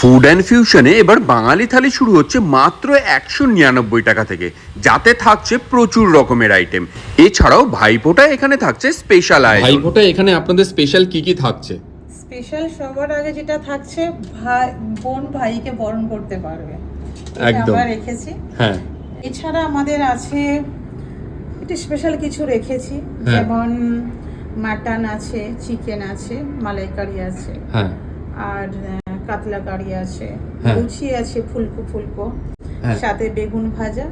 Food and ফিউশনে এবার বাঙালি থালি শুরু হচ্ছে মাত্র একশো নিরানব্বই টাকা থেকে যাতে থাকছে প্রচুর রকমের আইটেম এছাড়াও ভাইপোটা এখানে থাকছে স্পেশাল আইটেম ভাইফোঁটা এখানে আপনাদের স্পেশাল কি কি থাকছে? স্পেশাল সবার আগে যেটা থাকছে ভাই বোন ভাইকে বরণ করতে পারবে। একদম। রেখেছি। হ্যাঁ। এছাড়া আমাদের আছে একটু স্পেশাল কিছু রেখেছি হ্যাঁ। যেমন মাটন আছে চিকেন আছে মালাইকারি আছে। হ্যাঁ। আর কাতলা কারি আছে হ্যাঁ। লুচি আছে ফুলকো ফুলকো হ্যাঁ। সাথে বেগুন ভাজা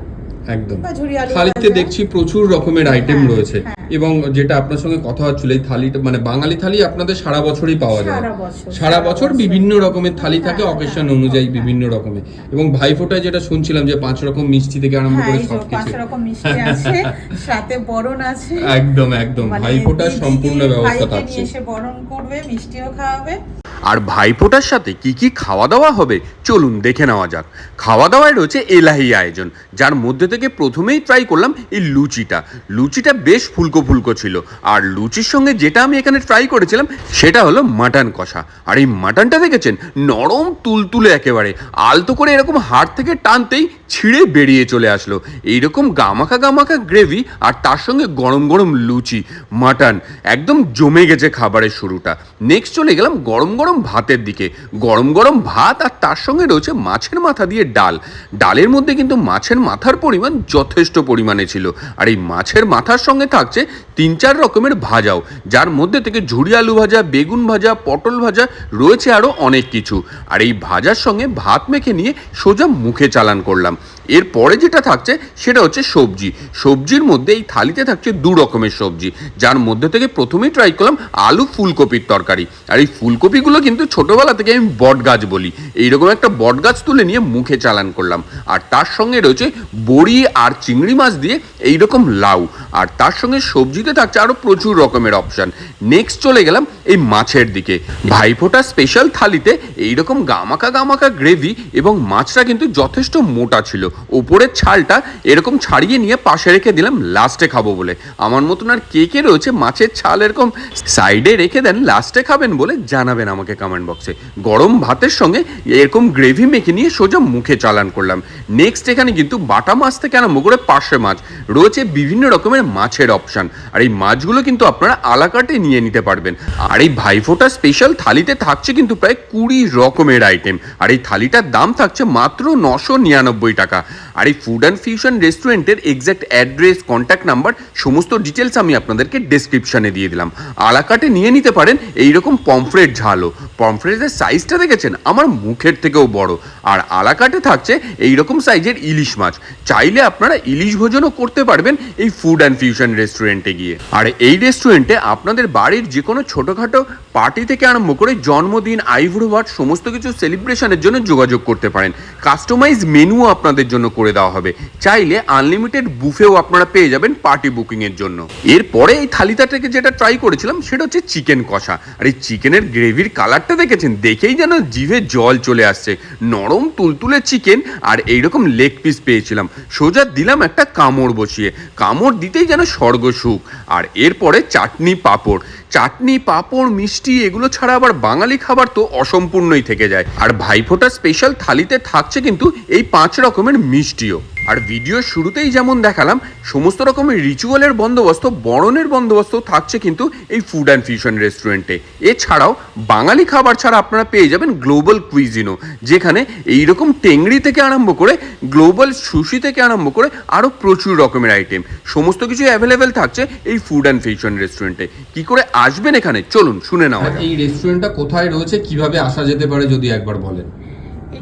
একদম বা ঝুরি আলু থালিতে ভাজা। দেখছি প্রচুর রকমের আইটেম হ্যাঁ, রয়েছে হ্যাঁ। এবং যেটা আপনার সঙ্গে কথা হচ্ছিল এই থালিটা মানে বাঙালি থালি আপনাদের সারা বছরই পাওয়া যায় সারা বছর, সারা সারা বছর বছর। বিভিন্ন রকমের থালি থাকে হ্যাঁ, অকেশন হ্যাঁ, অনুযায়ী হ্যাঁ। বিভিন্ন রকমের এবং ভাইফোঁটায় যেটা শুনছিলাম যে পাঁচ রকম মিষ্টি থেকে আরম্ভ হ্যাঁ করে এই যে সব পাঁচ রকম মিষ্টি আছে সাথে বরণ আছে একদম একদম মানে ভাইফোঁটার সম্পূর্ণ ব্যবস্থা ভাইকে থাকছে নিয়ে এসে বরণ করবে মিষ্টিও খাওয়াবে আর ভাইফোঁটার সাথে কি কি খাওয়া দাওয়া হবে, চলুন দেখে নেওয়া যাক। খাওয়া দাওয়ায় রয়েছে এলাহি আয়োজন, যার মধ্যে থেকে প্রথমেই ট্রাই করলাম এই লুচিটা। লুচিটা বেশ ফুলকো ফুলকো ছিল, আর লুচির সঙ্গে যেটা আমি এখানে ট্রাই করেছিলাম, সেটা হলো মাটন কষা। আর এই মাটনটা দেখেছেন? নরম, তুলতুলে একেবারে। আলতো করে এরকম হাড় থেকে টানতেই ছিঁড়ে বেরিয়ে চলে আসলো। এইরকম গামাখা গামাখা গ্রেভি আর তার সঙ্গে গরম গরম লুচি, মাটন, একদম জমে গেছে খাবারের শুরুটা। নেক্সট চলে গেলাম গরম গরম ভাতের দিকে। গরম গরম ভাত আর তার সঙ্গে রয়েছে মাছের মাথা দিয়ে ডাল। ডালের মধ্যে কিন্তু মাছের মাথার পরিমাণ যথেষ্ট পরিমাণে ছিল। আর এই মাছের মাথার সঙ্গে থাকছে তিন চার রকমের ভাজাও। যার মধ্যে থেকে ঝুড়ি আলু ভাজা, বেগুন ভাজা, পটল ভাজা রয়েছে আরও অনেক কিছু। আর এই ভাজার সঙ্গে ভাত মেখে নিয়ে সোজা মুখে চালান করলাম। এরপরে যেটা থাকছে সেটা হচ্ছে সবজি। সবজির মধ্যে এই থালিতে থাকছে দু রকমের সবজি। যার মধ্যে থেকে প্রথমেই ট্রাই করলাম আলু ফুলকপির তরকারি। আর এই ফুলকপিগুলো কিন্তু ছোটবেলা থেকে আমি বট গাছ বলি। এইরকম একটা বট গাছ তুলে নিয়ে মুখে চালান করলাম। আর তার সঙ্গে রয়েছে বড়ি আর চিংড়ি মাছ দিয়ে এইরকম লাউ। আর তার সঙ্গে সবজিতে থাকছে আরও প্রচুর রকমের অপশান। নেক্সট চলে গেলাম এই মাছের দিকে। ভাইফোঁটা স্পেশাল থালিতে এইরকম গামাকা গামাকা গ্রেভি এবং মাছটা কিন্তু যথেষ্ট মোটা ছিল। ওপরের ছালটা এরকম ছাড়িয়ে নিয়ে পাশে রেখে দিলাম লাস্টে খাব বলে। আমার মতন আর কে কে রয়েছে মাছের ছাল এরকম সাইডে রেখে দেন লাস্টে খাবেন বলে জানাবেন আমাকে। কমেন্ট বক্সে গরম ভাতের সঙ্গে এরকম গ্রেভি মেখে নিয়ে সোজা মুখে চালান করলাম। নেক্সট এখানে কিন্তু বাটা মাছ থেকে আরম্ভ করে পার্শে মাছ। রয়েছে বিভিন্ন রকমের মাছের অপশান আর এই মাছগুলো কিন্তু আপনারা আলাকাটে নিয়ে নিতে পারবেন। আর এই ভাইফোঁটা স্পেশাল থালিতে থাকছে কিন্তু প্রায় কুড়ি রকমের আইটেম আর এই থালিটার দাম থাকছে মাত্র নশো নিরানব্বই টাকা। আর এই ফুড অ্যান্ড ফিউশন রেস্টুরেন্টের এক্স্যাক্ট অ্যাড্রেস কন্ট্যাক্ট নাম্বার সমস্ত ডিটেলস আমি আপনাদেরকে ডেসক্রিপশনে দিয়ে দিলাম। আলাকাটে নিয়ে নিতে পারেন এইরকম পমফ্রেট ঝালও। পমফ্রেটের সাইজটা দেখেছেন? আমার মুখের থেকেও বড়। আর আলাকাটে থাকছে এই রকম সাইজের ইলিশ মাছ। চাইলে আপনারা ইলিশ ভোজনও করতে পারবেন এই ফুড অ্যান্ড ফিউশন রেস্টুরেন্টে গিয়ে। আর এই রেস্টুরেন্টে আপনাদের বাড়ির যে কোনো ছোটোখাটো পার্টি থেকে আরম্ভ করে জন্মদিন, আইভুড়ো ভাট সমস্ত কিছু সেলিব্রেশনের জন্য যোগাযোগ করতে পারেন। কাস্টমাইজ মেনুও আপনাদের জন্য করে দেওয়া হবে। চাইলে আনলিমিটেড বুফেও আপনারা পেয়ে যাবেন পার্টি বুকিংয়ের জন্য। এরপরে এই থালিটা থেকে যেটা ট্রাই করেছিলাম, সেটা হচ্ছে চিকেন কষা। আর এই চিকেনের গ্রেভির কালারটা দেখেছেন? দেখেই যেন জিভে জল চলে আসছে। নরম তুলতুলে চিকেন আর এইরকম লেগ পিস পেয়েছিলাম। সোজা দিলাম একটা কামড় বসিয়ে। কামড় দিতেই যেন স্বর্গ সুখ। আর এরপরে চাটনি পাঁপড়। চাটনি, পাঁপড়, মিষ্টি এগুলো ছাড়া আবার বাঙালি খাবার তো অসম্পূর্ণই থেকে যায়। আর ভাইফোঁটা স্পেশাল থালিতে থাকছে কিন্তু এই পাঁচ রকমের মিষ্টিও। আর ভিডিও শুরুতেই যেমন দেখালাম, সমস্ত রকমের রিচুয়ালের বন্দোবস্ত, বরণের বন্দোবস্ত থাকছে কিন্তু এই ফুড অ্যান্ড ফিউশন রেস্টুরেন্টে এছাড়াও বাঙালি খাবার ছাড়া আপনারা পেয়ে যাবেন গ্লোবাল কুইজিনও যেখানে এইরকম টেংরি থেকে আরম্ভ করে গ্লোবাল সুশি থেকে আরম্ভ করে আরও প্রচুর রকমের আইটেম সমস্ত কিছু অ্যাভেলেবেল থাকছে এই ফুড অ্যান্ড ফিউশন রেস্টুরেন্টে কি করে আসবেন এখানে? চলুন, শুনে নাও এই রেস্টুরেন্টটা কোথায় রয়েছে? কীভাবে আসা যেতে পারে যদি একবার বলেন?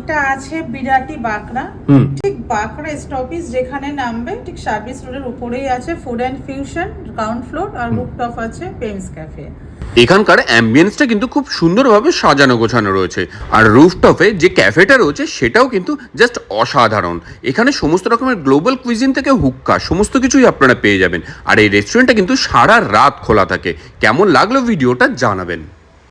এটা আছে বিরাটি বাঁকড়া। ঠিক বাঁকড়া স্টপিস যেখানে নামবে ঠিক সার্ভিস রোডের উপরেই আছে food and fusion ground floor R rooftop আছে পেমস ক্যাফে এখানকার অ্যাম্বিয়েন্সটা কিন্তু খুব সুন্দরভাবে সাজানো গোছানো রয়েছে। আর রুফটপে যে ক্যাফেটা রয়েছে সেটাও কিন্তু জাস্ট অসাধারণ। এখানে সমস্ত রকমের গ্লোবাল কুইজিন থেকে হুক্কা সমস্ত কিছুই আপনারা পেয়ে যাবেন। আর এই রেস্টুরেন্টটা কিন্তু সারা রাত খোলা থাকে। কেমন লাগল ভিডিওটা জানাবেন।